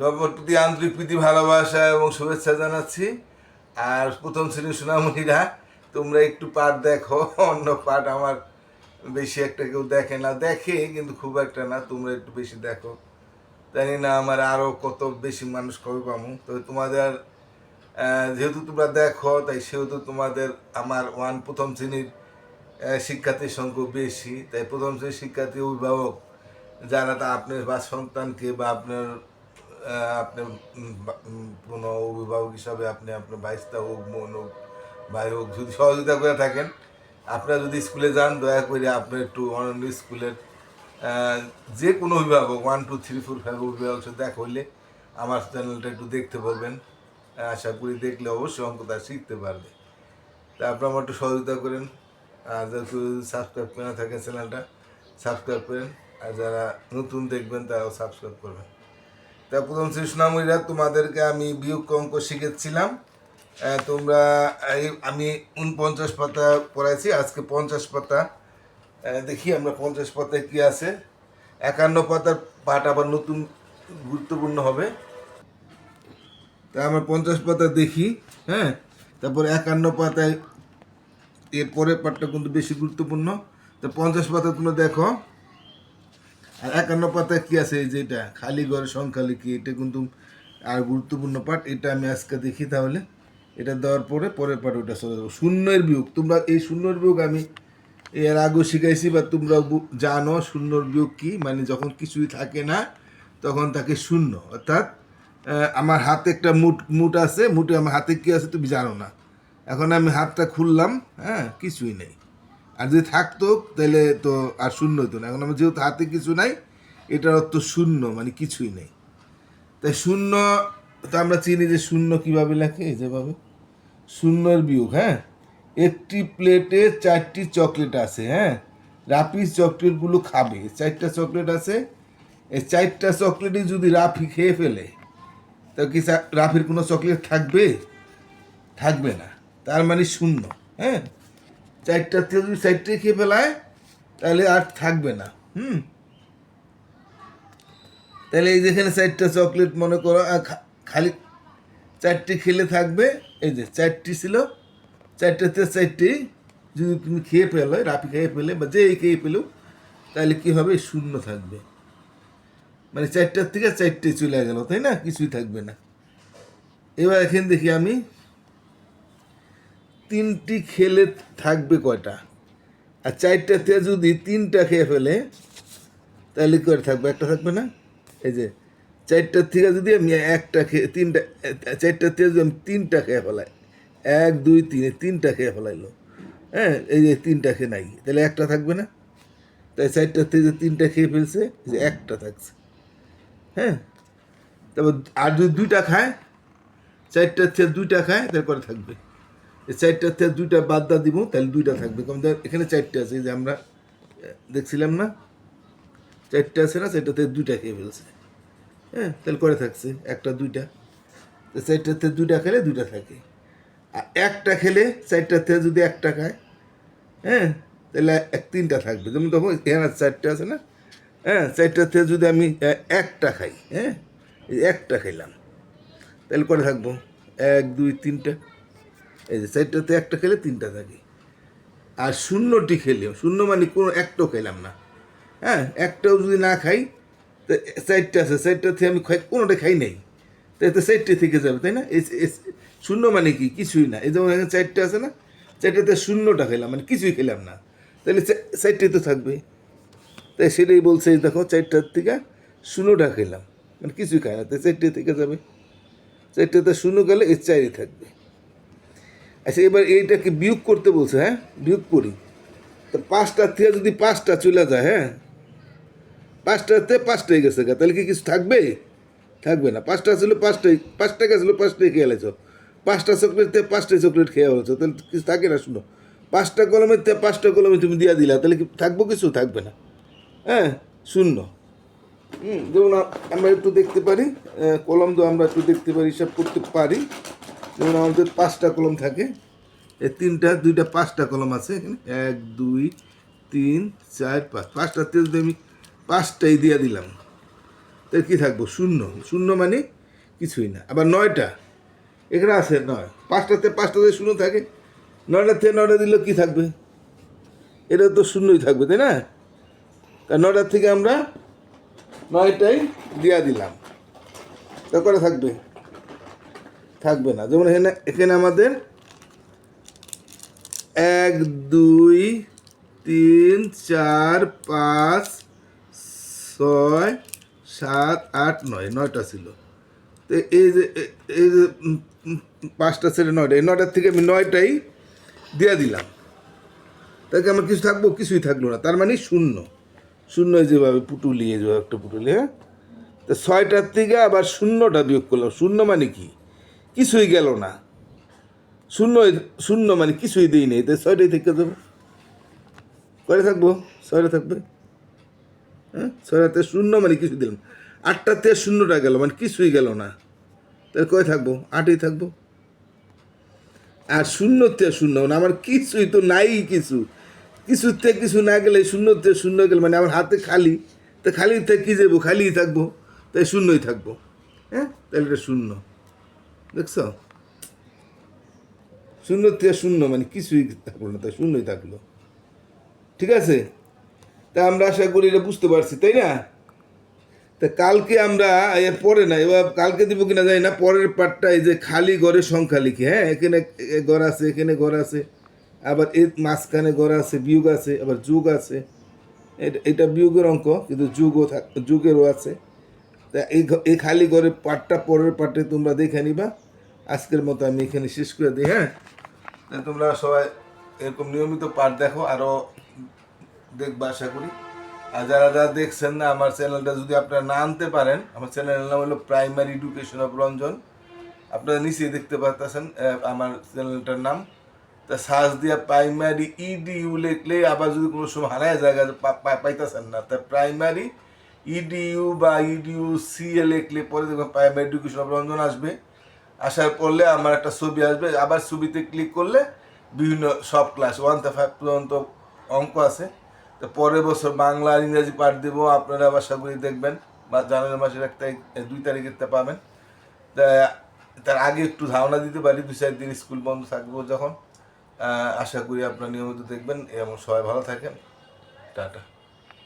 সবার প্রতি আন্তরিক প্রীতি, ভালোবাসা এবং শুভেচ্ছা জানাচ্ছি। আর প্রথম শ্রেণির সোনামণিরা, তোমরা একটু পাঠ দেখো, অন্য পাঠ আমার বেশি একটা কেউ দেখে না। দেখে কিন্তু খুব একটা না, তোমরা একটু বেশি দেখো। জানি না আমার আরও কত বেশি মানুষ কবে পাবো। তো তোমাদের যেহেতু তোমরা দেখো, তাই সেহেতু তোমাদের আমার ওয়ান প্রথম শ্রেণির শিক্ষার্থীর সংখ্যা বেশি। তাই প্রথম শ্রেণির শিক্ষার্থী অভিভাবক যারা, তা আপনার বা সন্তানকে বা আপনার উম, কোনো অভিভাবক হিসাবে আপনি আপনার ভাইস্তা হোক মন হোক ভাই হোক যদি সহযোগিতা করে থাকেন আপনারা যদি স্কুলে যান দয়া করে আপনার একটু অনন্য স্কুলের যে কোনো অভিভাবক one two three four five অভিভাবক সাথে দেখা হইলে আমার চ্যানেলটা একটু দেখতে পারবেন। আশা করি দেখলে অবশ্যই অঙ্কটা শিখতে পারবে। তা আপনারা আমার একটু সহযোগিতা করেন। আর যারা সাবস্ক্রাইব করে থাকেন চ্যানেলটা সাবস্ক্রাইব করেন। আর যারা নতুন দেখবেন তারাও সাবস্ক্রাইব করবেন। তা প্রথম শ্রীষ্ণামীরা তোমাদেরকে আমি বিয়োগ অঙ্ক শিখেছিলাম। তোমরা আমি উনপঞ্চাশ পাতা পড়াইছি, আজকে পঞ্চাশ পাতা। দেখি আমরা পঞ্চাশ পাতায় কী আছে। একান্ন পাতার পাঠ আবার নতুন গুরুত্বপূর্ণ হবে। তা আমরা পঞ্চাশ পাতা দেখি হ্যাঁ? তারপর একান্ন পাতায় এর পরের পাঠটা কিন্তু বেশি গুরুত্বপূর্ণ। তো পঞ্চাশ পাতা তোমরা দেখো। আর একান্ন পাতা কি আছে এই যেটা খালি ঘরের সংখ্যা লিখি এটা কিন্তু আর গুরুত্বপূর্ণ পাঠ, এটা আমি আজকে দেখি তাহলে। এটা দেওয়ার পরে পরের পাঠ ওটা চলে যাব। শূন্যের বিয়োগ, তোমরা এই শূন্যের বিয়োগ আমি এর আগেও শিখাইছি বা তোমরা জানো শূন্যর বিয়োগ কি মানে যখন কিছুই থাকে না, তখন তাকে শূন্য। অর্থাৎ আমার হাতে একটা মুট মুট আছে, মুটে আমার হাতে কি আছে তুমি জানো না। এখন আমি হাতটা খুললাম হ্যাঁ কিছুই নেই। আর যদি থাকতো, তাহলে তো আর শূন্য হতো না। এখন আমার যেহেতু হাতে কিছু নাই, এটার অর্থ শূন্য মানে কিছুই নেই। তাই শূন্য, তো আমরা চিনি যে শূন্য কীভাবে লেখে? যেভাবে শূন্যর বিয়োগ হ্যাঁ? একটি প্লেটে চারটি চকলেট আছে হ্যাঁ? রাফি চকলেটগুলো খাবে চারটা চকলেট আছে। এই চারটা চকলেটই যদি রাফি খেয়ে ফেলে, তো কি রাফির কোনো চকলেট থাকবে? থাকবে না। তার মানে শূন্য হ্যাঁ? চারটার থেকে যদি চারটে খেয়ে ফেলায়, তাহলে আর থাকবে না। হুম? তাহলে এই যেখানে চারটা চকলেট মনে করো খালি চারটি খেলে থাকবে। এই যে চারটি ছিল চারটাতে চারটি। যদি তুমি খেয়ে ফেলো রাপি খেয়ে ফেলে বা যে খেয়ে ফেলো তাহলে কী হবে? শূন্য থাকবে। মানে চারটার থেকে চারটে চলে গেল, তাই না? কিছুই থাকবে না। এবার এখানে দেখি আমি তিনটি খেলে থাকবে কয়টা? আর চারটাতে যদি তিনটা খেয়ে ফেলে, তাহলে কি করে থাকবে? একটা থাকবে না? এই যে চারটার থেকে যদি আমি একটা খেয়ে, তিনটা চারটার থেকে যদি আমি তিনটা খেয়ে ফেলাই, এক, দুই, তিন তিনটা খেয়ে ফেলাইলো। হ্যাঁ এই যে তিনটা খেয়ে নাই, তাহলে একটা থাকবে না? তাই চারটার থেকে যে তিনটা খেয়ে ফেলছে যে একটা থাকছে। হ্যাঁ তারপর আর যদি দুইটা খায় চারটার থেকে দুইটা খায়, তাহলে তারপরে থাকবে? চারটার থেকে দুইটা বাদ দা দিব তাহলে দুইটা থাকবে। কারণ এখানে চারটে আছে যে আমরা দেখছিলাম না? চারটে আছে না চারটাতে দুইটা খেয়ে ফেলছে। হ্যাঁ তাহলে করে থাকছে, একটা, দুইটা। তো চারটাতে দুইটা খেলে দুইটা থাকে। আর একটা খেলে চারটার থেকে যদি একটা খায় হ্যাঁ তাহলে এক, তিনটা থাকবে। যেমন তখন এখানে চারটে আছে না? হ্যাঁ চারটার থেকে যদি আমি একটা খাই হ্যাঁ একটা খেলাম তাহলে করে থাকব। এক, দুই, তিনটা। এই যে চারটাতে একটা খেলে তিনটা থাকে। আর শূন্যটি খেলেও, শূন্য মানে কোনো একটাও খেলাম না। হ্যাঁ একটাও যদি না খাই, তো চারটে আছে, চারটা থেকে আমি খাই, কোনোটা খাই নাই। তাই তো চারটে থেকে যাবে, তাই না? শূন্য মানে কি? কিছুই না। এই যেমন এখানে চারটে আছে না, চারটাতে শূন্যটা খেলাম মানে কিছুই খেলাম না। তাহলে চারটে তো থাকবে। তাই সেটাই বলছে দেখো, চারটার থেকে শূন্যটা খেলাম। মানে কিছুই খায় না, তাই চারটে থেকে যাবে। চারটাতে শূন্য গেলে এর চারই থাকবে। আচ্ছা এবার এইটাকে বিয়োগ করতে বলছে হ্যাঁ? বিয়োগ করি। তো পাঁচটার থেকে যদি পাঁচটা চলে যায় হ্যাঁ? পাঁচটাতে পাঁচটাই গেছে গা, তাহলে কি কিছু থাকবে? থাকবে না। পাঁচটা ছিল পাঁচটাই, পাঁচটা গেছিল পাঁচটাই খেয়ে গেছো পাঁচটা চকলেট থেকে পাঁচটাই চকলেট খেয়ে গেছো তাহলে কিছু থাকে না, শুনো। পাঁচটা কলমের থেকে পাঁচটা কলমে তুমি দিয়ে দিলা, তাহলে কি থাকব কিছু? থাকবে না। হ্যাঁ? শূন্য। হুম, যেমন আমরা একটু দেখতে পারি কলম তো আমরা একটু দেখতে পারি, হিসাব করতে পারি। যেমন আমাদের পাঁচটা কলম থাকে। এই তিনটা, দুইটা, পাঁচটা কলম আছে এখানে। এক, দুই, তিন, চার, পাঁচ। পাঁচটাতে যদি আমি পাঁচটাই দিয়ে দিলাম। তাই কী থাকব? শূন্য। শূন্য মানে কিছুই না। আবার নয়টা। এখানে আছে নয়। পাঁচটাতে পাঁচটাতে শূন্য থাকে। নয়টাতে নয়টা দিলে কী থাকবে? এটা তো শূন্যই থাকবে, তাই না? তা নয়টার থেকে আমরা নয়টাই দিয়া দিলাম। তা করে থাকবে? থাকবে না। যেমন এখানে এখানে আমাদের এক, দুই, তিন, চার, পাঁচ, ছয়, সাত, আট, নয়, নয়টা ছিল। তো এই যে এই যে পাঁচটা ছেড়ে নয়টা, এই নয়টার থেকে আমি নয়টাই দিয়ে দিলাম। তাকে আমার কিছু থাকব, কিছুই থাকল না। তার মানে শূন্য। শূন্য যেভাবে পুটুলি যেভাবে একটা পুটুলি হ্যাঁ? তো ছয়টার থেকে আবার শূন্যটা বিয়োগ করলাম। শূন্য মানে কি? কিছুই গেল না। শূন্য শূন্য মানে কিছুই দিই নেই। তাই ছয়টাই থেকে দেবো কয়টা থাকব? ছয়টা থাকবে? হ্যাঁ? ছয়টাতে শূন্য মানে কিছু দিলাম। আটটাতে শূন্যটা গেল মানে কিছুই গেল না। তাহলে কয় থাকব? আটই থাকব? আর শূন্যতে শূন্য মানে আমার কিছুই তো নাই কিছু। কিছুতে কিছু না গেলে শূন্যতে শূন্য গেলে মানে আমার হাতে খালি। তো খালিতে কী যাব? খালিই থাকব। তাই শূন্যই থাকব। হ্যাঁ? তাহলে এটা শূন্য। দেখছ? শূন্য থেকে শূন্য মানে কিছুই থাকল না, তাই শূন্যই থাকল। ঠিক আছে? তা আমরা আশা করি এটা বুঝতে পারছি, তাই না? তা কালকে আমরা এর পরে না, এবার কালকে দিব কিনা জানি না, পরের পার্টটা এই যে খালি ঘরের সংখ্যা লিখি হ্যাঁ? এখানে ঘর আছে, এখানে ঘর আছে, আবার এর মাঝখানে ঘর আছে, বিয়োগ আছে, আবার যুগ আছে। এটা এটা বিয়োগের অঙ্ক, কিন্তু যুগও থাক, যুগেরও আছে। তা এই এই খালি ঘরের পার্টটা পরের পার্টে তোমরা দেখে নিবা। আজকের মতো আমি এখানে শেষ করে দিই হ্যাঁ? তোমরা সবাই এরকম নিয়মিত পাঠ দেখো, আরও দেখবা আশা করি। আর যারা যারা দেখছেন না আমার চ্যানেলটা, যদি আপনারা না আনতে পারেন, আমার চ্যানেলের নাম হলো প্রাইমারি এডুকেশন অফ রঞ্জন। আপনারা নিচেই দেখতে পাচ্ছেন আমার চ্যানেলটার নাম। তা সার্চ দিয়া প্রাইমারি ইডিইউ লিখলে আবার যদি কোনো সময় হারায় জায়গা পাইতেছেন না। তা প্রাইমারি ইডিইউ বা ইডিইউ সি এ লিখলে পরে দেখবেন প্রাইমারি এডুকেশন রঞ্জন আসবে। আসার পরলে আমার একটা ছবি আসবে। আবার ছবিতে ক্লিক করলে বিভিন্ন সব ক্লাস ওয়ান থেকে ফাইভ পর্যন্ত অঙ্ক আছে। তো পরের বছর বাংলা আর ইংরাজি পাঠ দেবো, আপনারা আশা করি দেখবেন। বা জানুয়ারি মাসের এক তারিখ দুই তারিখে তা পাবেন। তা, তার আগে একটু ধারণা দিতে পারি, দু চার দিন স্কুল বন্ধ থাকব যখন। আশা করি আপনারা নিয়মিত দেখবেন। এবং সবাই ভালো থাকেন। টাটা।